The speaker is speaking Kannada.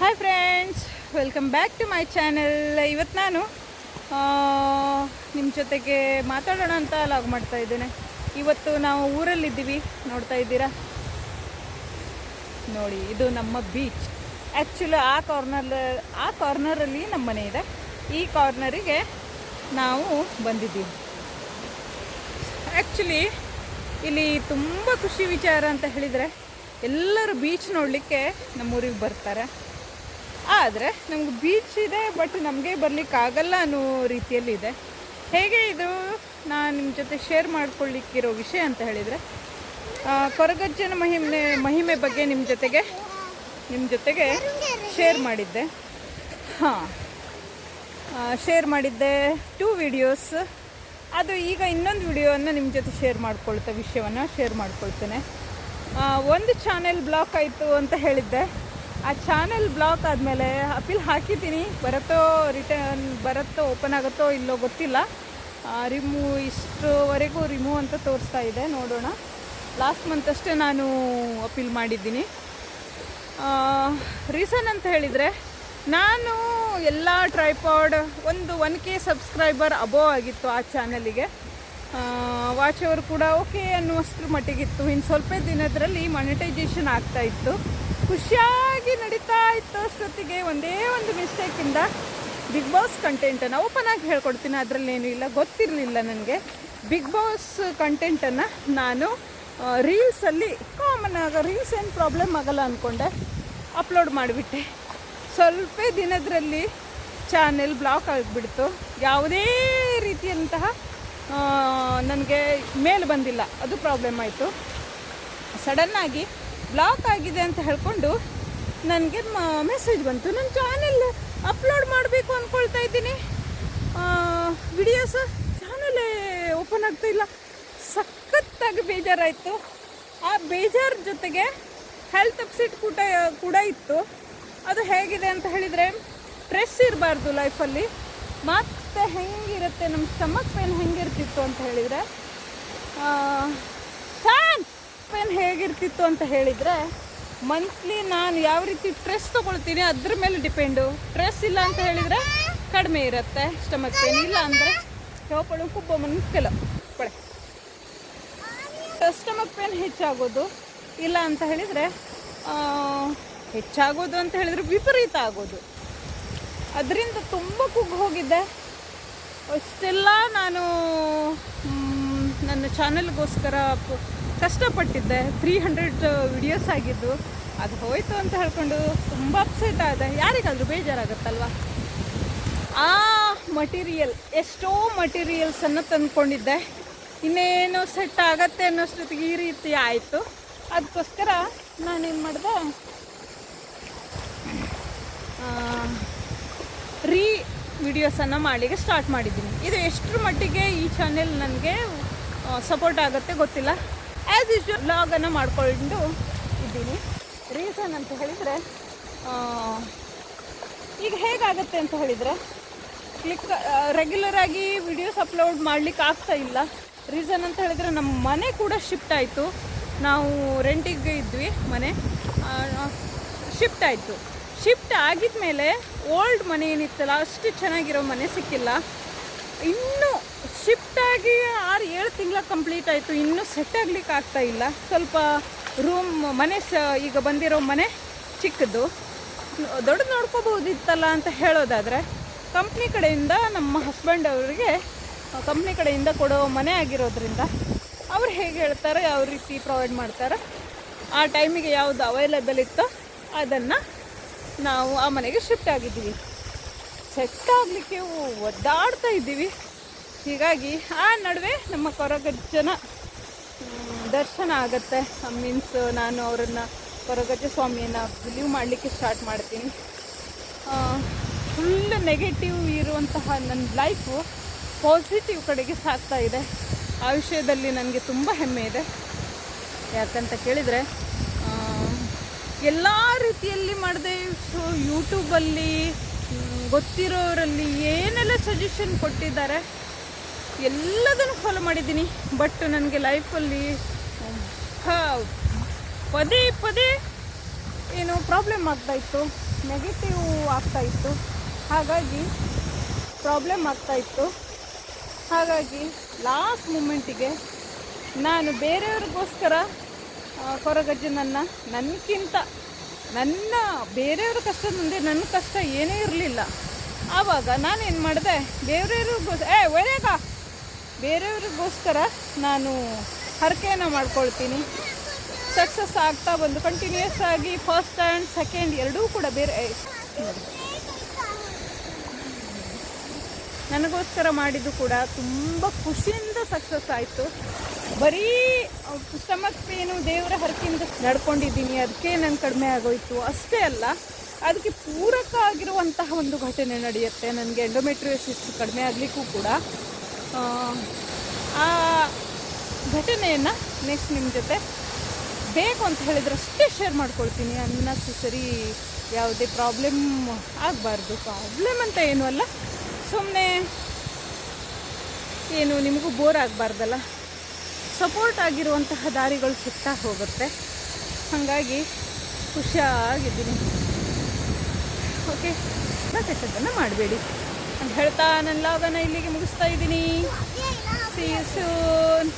Hi friends welcome back to my channel ಇವತ್ತು ನಾನು ನಿಮ್ಮ ಜೊತೆಗೆ ಮಾತಾಡೋಣ ಅಂತ ಲಾಗ್ ಮಾಡ್ತಾ ಇದ್ದೇನೆ. ಇವತ್ತು ನಾವು ಊರಲ್ಲಿದ್ದೀವಿ. ನೋಡ್ತಾ ಇದ್ದೀರಾ? ನೋಡಿ, ಇದು ನಮ್ಮ ಬೀಚ್ ಆ್ಯಕ್ಚುಲಿ ಆ ಕಾರ್ನರ್ ಆ ಕಾರ್ನರಲ್ಲಿ ನಮ್ಮ ಮನೆ ಇದೆ. ಈ ಕಾರ್ನರಿಗೆ ನಾವು ಬಂದಿದ್ದೀವಿ. ಆ್ಯಕ್ಚುಲಿ ಇಲ್ಲಿ ತುಂಬ ಖುಷಿ ವಿಚಾರ ಅಂತ ಹೇಳಿದರೆ, ಎಲ್ಲರೂ ಬೀಚ್ ನೋಡಲಿಕ್ಕೆ ನಮ್ಮೂರಿಗೆ ಬರ್ತಾರೆ. ಆದರೆ ನಮ್ಗೆ ಬೀಚ್ ಇದೆ ಬಟ್ ನಮಗೆ ಬರಲಿಕ್ಕಾಗಲ್ಲ ಅನ್ನೋ ರೀತಿಯಲ್ಲಿ ಇದೆ ಹೇಗೆ ಇದು? ನಾನು ನಿಮ್ಮ ಜೊತೆ ಶೇರ್ ಮಾಡ್ಕೊಳ್ಳಿಕ್ಕಿರೋ ವಿಷಯ ಅಂತ ಹೇಳಿದರೆ ಕೊರಗಜ್ಜನ ಮಹಿಮೆ ಮಹಿಮೆ ಬಗ್ಗೆ ನಿಮ್ಮ ಜೊತೆಗೆ ನಿಮ್ಮ ಜೊತೆಗೆ ಶೇರ್ ಮಾಡಿದ್ದೆ. ಹಾಂ. ಶೇರ್ ಮಾಡಿದ್ದೆ ಟೂ ವಿಡಿಯೋಸ್ ಅದು ಈಗ ಇನ್ನೊಂದು ವಿಡಿಯೋವನ್ನು ನಿಮ್ಮ ಜೊತೆ ಶೇರ್ ಮಾಡ್ಕೊಳ್ತಾ, ವಿಷಯವನ್ನು ಶೇರ್ ಮಾಡ್ಕೊಳ್ತೇನೆ. ಒಂದು ಚಾನೆಲ್ ಬ್ಲಾಕ್ ಆಯಿತು ಅಂತ ಹೇಳಿದ್ದೆ. ಆ ಚಾನೆಲ್ ಬ್ಲಾಕ್ ಆದಮೇಲೆ ಅಪೀಲ್ ಹಾಕಿದ್ದೀನಿ. ಬರುತ್ತೋ ರಿಟರ್ನ್, ಬರುತ್ತೋ ಓಪನ್ ಆಗುತ್ತೋ ಇಲ್ಲೋ ಗೊತ್ತಿಲ್ಲ. ರಿಮೂವ್ ಇಷ್ಟುವರೆಗೂ ರಿಮೂವ್ ಅಂತ ತೋರಿಸ್ತಾ ಇದೆ. ನೋಡೋಣ. ಲಾಸ್ಟ್ ಮಂತ್ ಅಷ್ಟೇ ನಾನು ಅಪೀಲ್ ಮಾಡಿದ್ದೀನಿ. ರೀಸನ್ ಅಂತ ಹೇಳಿದರೆ, ನಾನು ಎಲ್ಲ ಟ್ರೈಪಾಡ್ ಒಂದು ಒನ್ ಕೆ ಸಬ್ಸ್ಕ್ರೈಬರ್ ಅಬೋವ್ ಆಗಿತ್ತು ಆ ಚಾನಲಿಗೆ. ವಾಚ್ ಅವರು ಕೂಡ ಓಕೆ ಅನ್ನುವಷ್ಟರ ಮಟ್ಟಿಗಿತ್ತು. ಇನ್ನು ಸ್ವಲ್ಪ ದಿನದರಲ್ಲಿ ಮಾನಿಟೈಸೇಷನ್ ಆಗ್ತಾ ಇತ್ತು. ನಡೀತಾ ಇತ್ತು ಅಷ್ಟೊತ್ತಿಗೆ ಒಂದೇ ಒಂದು ಮಿಸ್ಟೇಕಿಂದ ಬಿಗ್ ಬಾಸ್ ಕಂಟೆಂಟನ್ನು ಓಪನ್ ಆಗಿ ಹೇಳ್ಕೊಡ್ತೀನಿ. ಅದರಲ್ಲೇನು ಇಲ್ಲ, ಗೊತ್ತಿರಲಿಲ್ಲ ನನಗೆ. ಬಿಗ್ ಬಾಸ್ ಕಂಟೆಂಟನ್ನು ನಾನು ರೀಲ್ಸಲ್ಲಿ ಕಾಮನ್ ಆಗ ರೀಲ್ಸ್ ಏನು ಪ್ರಾಬ್ಲಮ್ ಆಗಲ್ಲ ಅಂದ್ಕೊಂಡೆ ಅಪ್ಲೋಡ್ ಮಾಡಿಬಿಟ್ಟೆ. ಸ್ವಲ್ಪ ದಿನದರಲ್ಲಿ ಚಾನೆಲ್ ಬ್ಲಾಕ್ ಆಗಿಬಿಡ್ತು. ಯಾವುದೇ ರೀತಿಯಂತಹ ನನಗೆ ಮೇಲ್ ಬಂದಿಲ್ಲ. ಅದು ಪ್ರಾಬ್ಲಮ್ ಆಯಿತು. ಸಡನ್ನಾಗಿ ಬ್ಲಾಕ್ ಆಗಿದೆ ಅಂತ ಹೇಳ್ಕೊಂಡು ನನಗೆ ಮೆಸೇಜ್ ಬಂತು. ನನ್ನ ಚಾನೆಲ್ ಅಪ್ಲೋಡ್ ಮಾಡಬೇಕು ಅಂದ್ಕೊಳ್ತಾ ಇದ್ದೀನಿ. ವಿಡಿಯೋಸ್ ಚಾನಲೇ ಓಪನ್ ಆಗ್ತಾ ಇಲ್ಲ. ಸಖತ್ತಾಗಿ ಬೇಜಾರಾಯಿತು. ಆ ಬೇಜಾರ ಜೊತೆಗೆ ಹೆಲ್ತ್ ಅಪ್ಸೆಟ್ ಕೂಡ ಕೂಡ ಇತ್ತು. ಅದು ಹೇಗಿದೆ ಅಂತ ಹೇಳಿದರೆ ಸ್ಟ್ರೆಸ್ ಇರಬಾರ್ದು ಲೈಫಲ್ಲಿ ಮತ್ತೆ ಹೆಂಗಿರುತ್ತೆ? ನಮ್ಮ ಸ್ಟಮಕ್ ಪೇನ್ ಹೆಂಗಿರ್ತಿತ್ತು ಅಂತ ಹೇಳಿದರೆ ಪೇನ್ ಹೇಗಿರ್ತಿತ್ತು ಅಂತ ಹೇಳಿದರೆ ಮಂತ್ಲಿ ನಾನು ಯಾವ ರೀತಿ ಟ್ರೆಸ್ ತೊಗೊಳ್ತೀನಿ ಅದ್ರ ಮೇಲೆ ಡಿಪೆಂಡು ಟ್ರೆಸ್ ಇಲ್ಲ ಅಂತ ಹೇಳಿದರೆ ಕಡಿಮೆ ಇರುತ್ತೆ ಸ್ಟಮಕ್ ಪೇನ್ ಇಲ್ಲ ಅಂದರೆ ಚೌಪಳು ಕುಬ್ಬ ಮನ್ ಪಡೆ. ಸ್ಟಮಕ್ ಪೇನ್ ಹೆಚ್ಚಾಗೋದು ಇಲ್ಲ ಅಂತ ಹೇಳಿದರೆ ಹೆಚ್ಚಾಗೋದು ಅಂತ ಹೇಳಿದರೆ ವಿಪರೀತ ಆಗೋದು. ಅದರಿಂದ ತುಂಬ ಕುಗ್ಗಿ ಹೋಗಿದ್ದೆ ಅಷ್ಟೆಲ್ಲ ನಾನು ನನ್ನ ಚಾನಲ್ಗೋಸ್ಕರ ಕಷ್ಟಪಟ್ಟಿದ್ದೆ. ತ್ರೀ ಹಂಡ್ರೆಡ್ ವಿಡಿಯೋಸ್ ಆಗಿದ್ದು. ಅದು ಹೋಯ್ತು ಅಂತ ಹೇಳ್ಕೊಂಡು ತುಂಬ ಅಪ್ಸೆಟ್ ಆದೆ. ಯಾರಿಗಾದರೂ ಬೇಜಾರಾಗುತ್ತಲ್ವ? ಆ ಮಟೀರಿಯಲ್ ಎಷ್ಟೋ ಮಟೀರಿಯಲ್ಸನ್ನು ತಂದ್ಕೊಂಡಿದ್ದೆ. ಇನ್ನೇನು ಸೆಟ್ ಆಗತ್ತೆ ಅನ್ನೋಷ್ಟೊತ್ತಿಗೆ ಈ ರೀತಿ ಆಯಿತು. ಅದಕ್ಕೋಸ್ಕರ ನಾನೇನು ಮಾಡಿದೆ? ರೀ ವಿಡಿಯೋಸನ್ನು ಮಾಡಲಿಕ್ಕೆ ಸ್ಟಾರ್ಟ್ ಮಾಡಿದ್ದೀನಿ. ಇದು ಎಷ್ಟರ ಮಟ್ಟಿಗೆ ಈ ಚಾನೆಲ್ ನನಗೆ ಸಪೋರ್ಟ್ ಆಗುತ್ತೆ ಗೊತ್ತಿಲ್ಲ. ಆ್ಯಸ್ ಯೂಶ್ವಲ್ ವ್ಲಾಗನ್ನು ಮಾಡಿಕೊಂಡು ಇದ್ದೀನಿ. ರೀಸನ್ ಅಂತ ಹೇಳಿದರೆ ಈಗ ಹೇಗಾಗುತ್ತೆ ಅಂತ ಹೇಳಿದರೆ ಕ್ಲಿಕ್ ರೆಗ್ಯುಲರ್ ಆಗಿ ವಿಡಿಯೋಸ್ ಅಪ್ಲೋಡ್ ಮಾಡಲಿಕ್ಕೆ ಆಗ್ತಾ ಇಲ್ಲ. ರೀಸನ್ ಅಂತ ಹೇಳಿದರೆ ನಮ್ಮ ಮನೆ ಕೂಡ ಶಿಫ್ಟ್ ಆಯಿತು. ನಾವು ರೆಂಟಿಗೆ ಇದ್ವಿ ಮನೆ. ಶಿಫ್ಟ್ ಆಯಿತು. ಶಿಫ್ಟ್ ಆಗಿದ ಮೇಲೆ ಓಲ್ಡ್ ಮನೆ ಏನಿತ್ತಲ್ಲ, ಅಷ್ಟು ಚೆನ್ನಾಗಿರೋ ಮನೆ ಸಿಕ್ಕಿಲ್ಲ. ಇನ್ನೂ ಶಿಫ್ಟ್ ಆಗಿ ಆರು, ಏಳು ತಿಂಗಳ ಕಂಪ್ಲೀಟ್ ಆಯಿತು. ಇನ್ನೂ ಸೆಟ್ ಆಗ್ಲಿಕ್ಕೆ ಆಗ್ತಾ ಇಲ್ಲ. ಸ್ವಲ್ಪ ರೂಮ್ ಮನೆ ಸ, ಈಗ ಬಂದಿರೋ ಮನೆ ಚಿಕ್ಕದು. ದೊಡ್ಡದು ನೋಡ್ಕೋಬಹುದಿತ್ತಲ್ಲ ಅಂತ ಹೇಳೋದಾದರೆ ಕಂಪ್ನಿ ಕಡೆಯಿಂದ ನಮ್ಮ ಹಸ್ಬೆಂಡ್ ಅವರಿಗೆ ಕಂಪ್ನಿ ಕಡೆಯಿಂದ ಕೊಡೋ ಮನೆ ಆಗಿರೋದ್ರಿಂದ ಅವ್ರು ಹೇಗೆ ಹೇಳ್ತಾರೆ, ಯಾವ ರೀತಿ ಪ್ರೊವೈಡ್ ಮಾಡ್ತಾರೆ, ಆ ಟೈಮಿಗೆ ಯಾವುದು ಅವೈಲೇಬಲ್ ಇತ್ತೋ ಅದನ್ನು ನಾವು ಆ ಮನೆಗೆ ಶಿಫ್ಟ್ ಆಗಿದ್ದೀವಿ. ಸೆಟ್ ಆಗಲಿಕ್ಕೆ ಒದ್ದಾಡ್ತಾ ಇದ್ದೀವಿ. ಹೀಗಾಗಿ ಆ ನಡುವೆ ನಮ್ಮ ಕೊರಗಜ್ಜನ ಜನ ದರ್ಶನ ಆಗುತ್ತೆ. ಮೀನ್ಸ್ ನಾನು ಅವರನ್ನು ಕೊರಗಜ್ಜ ಸ್ವಾಮಿಯನ್ನು ಬಿಲೀವ್ ಮಾಡಲಿಕ್ಕೆ ಸ್ಟಾರ್ಟ್ ಮಾಡ್ತೀನಿ. ಫುಲ್ ನೆಗೆಟಿವ್ ಇರುವಂತಹ ನನ್ನ ಲೈಫು ಪಾಸಿಟಿವ್ ಕಡೆಗೆ ಸಾಗ್ತಾ ಇದೆ. ಆ ವಿಷಯದಲ್ಲಿ ನನಗೆ ತುಂಬ ಹೆಮ್ಮೆ ಇದೆ. ಯಾಕಂತ ಕೇಳಿದರೆ ಎಲ್ಲ ರೀತಿಯಲ್ಲಿ ಮಾಡಿದೆ ಸೊ ಯೂಟ್ಯೂಬಲ್ಲಿ ಗೊತ್ತಿರೋರಲ್ಲಿ ಏನೆಲ್ಲ ಸಜೆಷನ್ ಕೊಟ್ಟಿದ್ದಾರೆ ಎಲ್ಲದನ್ನು ಫಾಲೋ ಮಾಡಿದ್ದೀನಿ. ಬಟ್ ನನಗೆ ಲೈಫಲ್ಲಿ ಪದೇ ಪದೇ ಏನು ಪ್ರಾಬ್ಲಮ್ ಆಗ್ತಾ ಇತ್ತು. ನೆಗೆಟಿವ್ ಆಗ್ತಾ ಇತ್ತು. ಹಾಗಾಗಿ ಪ್ರಾಬ್ಲಮ್ ಆಗ್ತಾ ಇತ್ತು. ಹಾಗಾಗಿ ಲಾಸ್ಟ್ ಮೂಮೆಂಟಿಗೆ ನಾನು ಬೇರೆಯವ್ರಿಗೋಸ್ಕರ ಕೊರಗಜ್ಜನನ್ನು ನನಗಿಂತ ನನ್ನ ಬೇರೆಯವ್ರ ಕಷ್ಟದ ಮುಂದೆ ನನ್ನ ಕಷ್ಟ ಏನೇ ಇರಲಿಲ್ಲ. ಆವಾಗ ನಾನೇನು ಮಾಡಿದೆ, ಬೇರೆಯವ್ರಿಗೋಸ್, ಏ ಒಳ್ಳೆಗ ಬೇರೆಯವ್ರಿಗೋಸ್ಕರ ನಾನು ಹರಕೆಯನ್ನು ಮಾಡ್ಕೊಳ್ತೀನಿ. ಸಕ್ಸಸ್ ಆಗ್ತಾ ಬಂದು ಕಂಟಿನ್ಯೂಸ್ ಆಗಿ ಫಸ್ಟ್ ಆ್ಯಂಡ್ ಸೆಕೆಂಡ್ ಎರಡೂ ಕೂಡ ಬೇರೆ ನನಗೋಸ್ಕರ ಮಾಡಿದ್ದು ಕೂಡ ತುಂಬ ಖುಷಿಯಿಂದ ಸಕ್ಸಸ್ ಆಯಿತು. ಬರೀ ಸ್ಟಮಕ್ ಪೇನು ದೇವರ ಹರಕೆಯಿಂದ ನಡ್ಕೊಂಡಿದ್ದೀನಿ. ಅದಕ್ಕೆ ನಾನು ಕಡಿಮೆ ಆಗೋಯ್ತು. ಅಷ್ಟೇ ಅಲ್ಲ, ಅದಕ್ಕೆ ಪೂರಕ ಆಗಿರುವಂತಹ ಒಂದು ಘಟನೆ ನಡೆಯುತ್ತೆ. ನನಗೆ ಎಂಡೋಮೆಟ್ರಿಯೋಸಿಸ್ ಕಡಿಮೆ ಆಗಲಿಕ್ಕೂ ಕೂಡ. ಆ, ಘಟನೆಯನ್ನು ನೆಕ್ಸ್ಟ್ ನಿಮ್ಮ ಜೊತೆ ಬೇಕು ಅಂತ ಹೇಳಿದ್ರೆ ಅಷ್ಟೇ ಶೇರ್ ಮಾಡ್ಕೊಳ್ತೀನಿ ಅನ್ನೆಸರಿ ಯಾವುದೇ ಪ್ರಾಬ್ಲಮ್ ಆಗಬಾರ್ದು. ಪ್ರಾಬ್ಲಮ್ ಅಂತ ಏನೂ ಅಲ್ಲ ಸುಮ್ಮನೆ ಏನು ನಿಮಗೂ ಬೋರ್ ಆಗಬಾರ್ದಲ್ಲ. ಸಪೋರ್ಟ್ ಆಗಿರುವಂತಹ ದಾರಿಗಳು ಸಿಗ್ತಾ ಹೋಗುತ್ತೆ. ಹಾಗಾಗಿ ಖುಷಿಯಾಗಿದ್ದೀನಿ. ಓಕೆ ಮತ್ತೆ ಕೆಟ್ಟದ್ದನ್ನು ಮಾಡಬೇಡಿ. ಅಂತ ಹೇಳ್ತಾ ನನ್ನ ಲಾಗನ ಇಲ್ಲಿಗೆ ಮುಗಿಸ್ತಾ ಇದ್ದೀನಿ. C soon